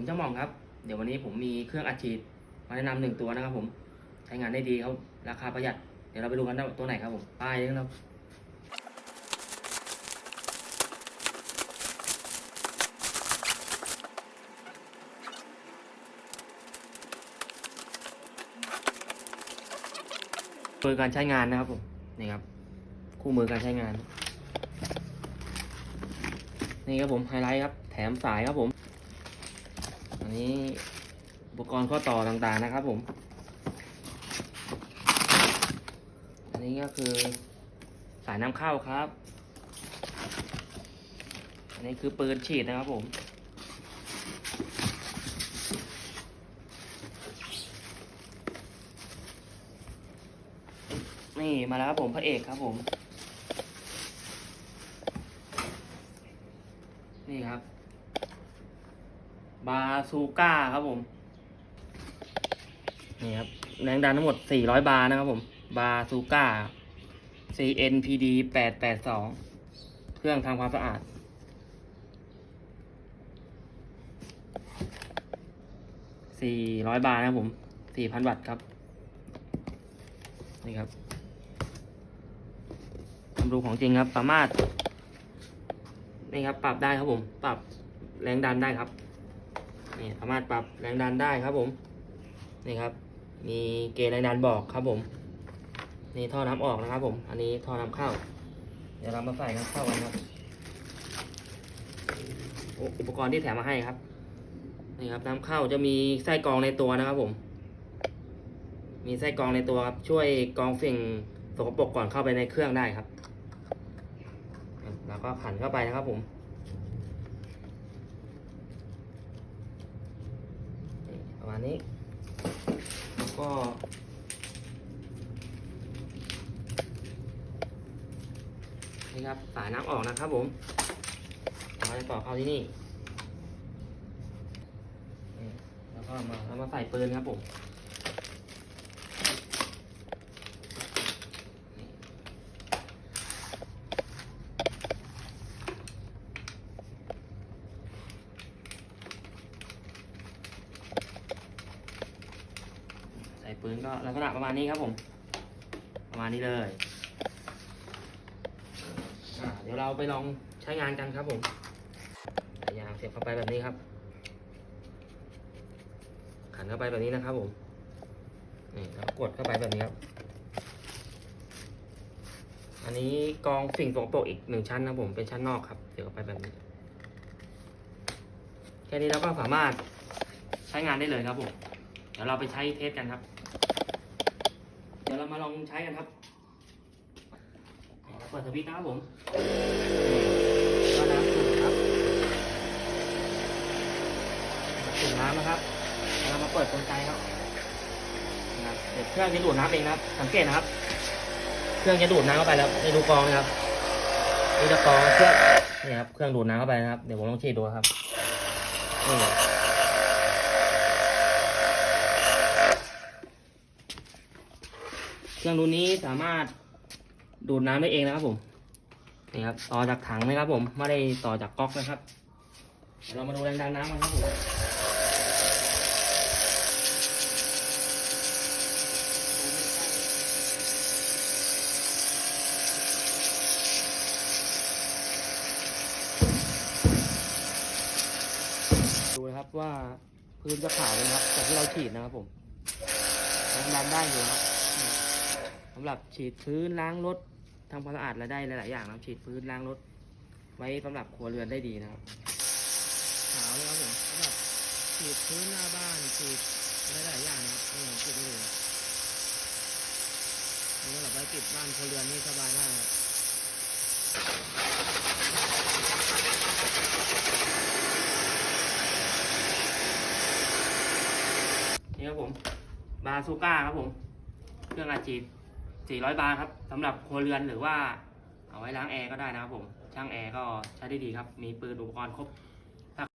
ผมเจ้าหม่อมครับ เดี๋ยววันนี้ผมมีเครื่องอัดฉีดมาแนะนำหนึ่งตัวนะครับผม ใช้งานได้ดีครับ ราคาประหยัด เดี๋ยวเราไปดูกันว่าตัวไหนครับผมป้ายนะครับมือการใช้งานนะครับผม นี่ครับ คู่มือการใช้งาน นี่ครับผมไฮไลท์ครับ แถมสายครับผม นนี้อุปกรณ์ข้อต่อต่างๆนะครับผม อันนี้ก็คือสายน้ำเข้าครับ อันนี้คือปืนฉีดนะครับผม นี่มาแล้วครับผมพระเอกครับผม นี่ครับ บาซูก้าครับผม นี่ครับ แรงดันทั้งหมด 400 บาร์นะครับผม บาซูก้า CNPD 882 เครื่องทำความสะอาด 400 บาร์นะครับผม 4,000 วัตต์ครับ นี่ครับทำดูของจริงครับ สามารถ นี่ครับ ปรับได้ครับผม ปรับแรงดันได้ครับ นี่สามารถปรับแรงดันได้ครับผมนี่ครับ มีเกณฑ์แรงดันบอกครับผม นี่ท่อน้ำออกนะครับ ผม อันนี้ท่อน้ำเข้า เดี๋ยวเรามาใส่กันเข้ากันครับอุอุปกรณ์ที่แถมมาให้ครับนี่ครับน้ำเข้าจะมีไส้กรองในตัวนะครับ ผม มีไส้กรองในตัวครับ ช่วยกรองสิ่งสกปรกก่อนเข้าไปในเครื่องได้ครับ แล้วก็ขันเข้าไปนะครับผมนี่ประ มาณนี้ แล้วก็ นี่ครับสายน้ำออกนะครับผมเราจะต่อเข้าที่นี่นี่แล้วก็มาแล้วมาใส่ปืนครับผม ใส่ปืนก็ลักษณะประมาณนี้ครับผม ประมาณนี้เลยเดี๋ยวเราไปลองใช้งานกันครับผมสายางเสียบเข้าไปแบบนี้ครับ ขันเข้าไปแบบนี้นะครับผมนี่แล้วกดเข้าไปแบบนี้ครับ อันนี้กองสิ่งสกปรกอีกหนึ่งชั้นนะผมเป็นชั้นนอกครับเสียบเข้าไปแบบนี้แค่นี้เราก็สามารถใช้งานได้เลยครับผม เดี๋ยวเราไปใช้เทสกันครับ ดี๋ยวเรามาลองใช้กันครับเปิดสวิตช์นะครับผมก็น้ำสูบครับสูบน้ำนะครับเรามาเปิดกลไกครับนะครับเดี๋ยวเครื่องจะดูดน้ำเองนะครับสังเกตนะครับ เครื่องจะดูดน้ำเข้าไปแล้วในดูกรองนะครับนี่จะกรองเครื่องนี่ครับเครื่องดูดน้ำเข้าไปนะครับเดี๋ยวผมลองฉีดดูครับนี่ เครื่องรุ่นนี้สามารถดูดน้ำได้เองนะครับผมนี่ครับต่อจากถังนะครับผมไม่ได้ต่อจากก๊อกนะครับ เรามาดูแรงดันน้ำกันครับผมดูนะครับว่าพื้นจะขาวเลยครับจากที่เราฉีดนะครับผมแรงดันได้อยู่ครับนี่ สำหรับฉีดพื้นล้างรถทำความสะอาดและได้หลาย ๆ อย่างนะครับฉีดพื้นล้างรถ ไว้สำหรับครัวเรือนได้ดีนะครับขาวเลยครับผมสำหรับฉีดพื้นหน้าบ้านฉีดอะไรหลาย ๆ อย่างนะครับนี่ผมฉีดได้เลยนี่สำหรับไว้ติดบ้านครัวเรือนนี่สบายมากครับนี่ครับผม บาซูก้าครับผม เครื่องอาจีบ 400 บาทครับสำหรับครัวเรือนหรือว่า เอาไว้ล้างแอร์ก็ได้นะครับผม ช่างแอร์ก็ใช้ได้ดีครับ มีปืนอุปกรณ์ครบ